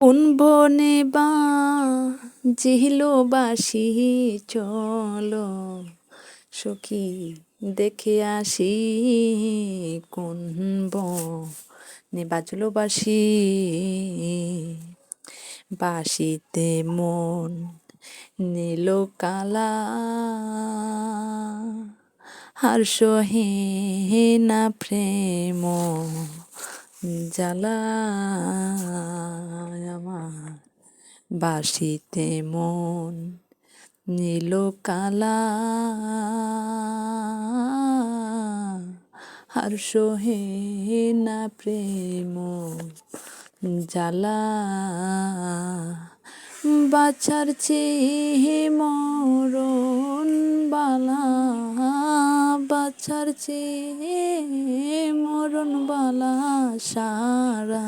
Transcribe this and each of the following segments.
কোন বনে বা জিহিলো বাসি চলো সখী, দেখে আসি কোন বনে বাজলো বাসি বাসিতে মন নীল কালা আর সহে না প্রেম। জ্বালা আমার বাসিতে মন, নীল কালা। আর সোহে না প্রেম জ্বালা বাচ্চার চেয়ে মরণ বালা। বাচ্চার চেয়ে মরণ বালা। সারা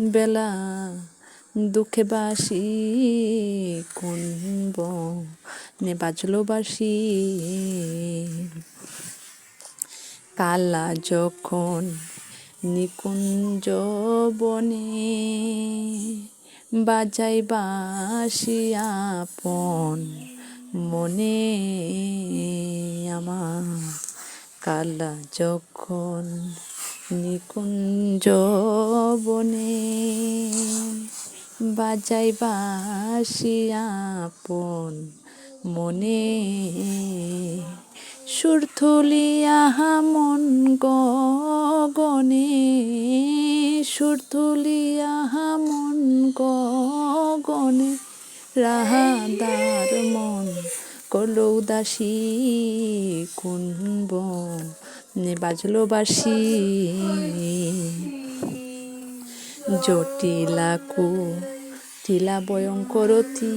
বেলা দুঃখে বাসি কোন নে বাজলো বাসি। কালা যখন নিকুঞ্জ বনে বাজাই বাসি আপন মনে আমার। কালা যখন নিকুঞ্জ বনে বাজাই বাসি আপন মনে। সুর মন গগনে সুর মন গগনে রাহাদার মন করল উদাসী কুনব বাজলো বাসি জটিলাকু টিলা ভয়ঙ্করতি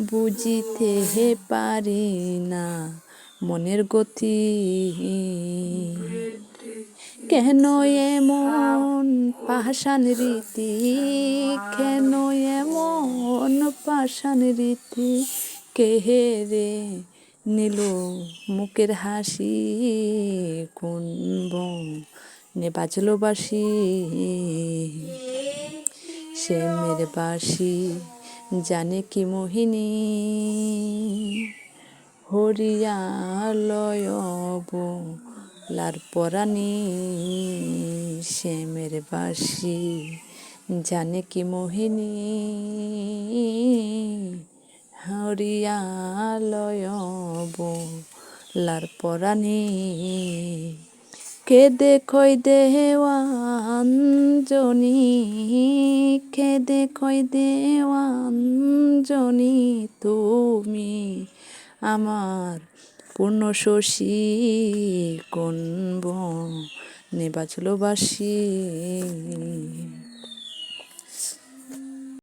বুঝিতে হে পারি না মনের গতি। কেন এমন পাষাণ রীতি? কেন পাষাণ রীতি, কেহে রে নিল মুখের হাসি কোন নে বাজলো বাসি সে মেরে বাসি জানে কি মোহিনী হরিয়ালয়ব লার পরাণী। শ্যামের বাসি জানে কি মোহিনী হরিয়ালয়ব লার পরাণী কে দেখই দেওয়ান জনি কে দেখই দেওয়ান জনি তুমি আমার পূর্ণ শশী কোন নে বাঁচলো বাসি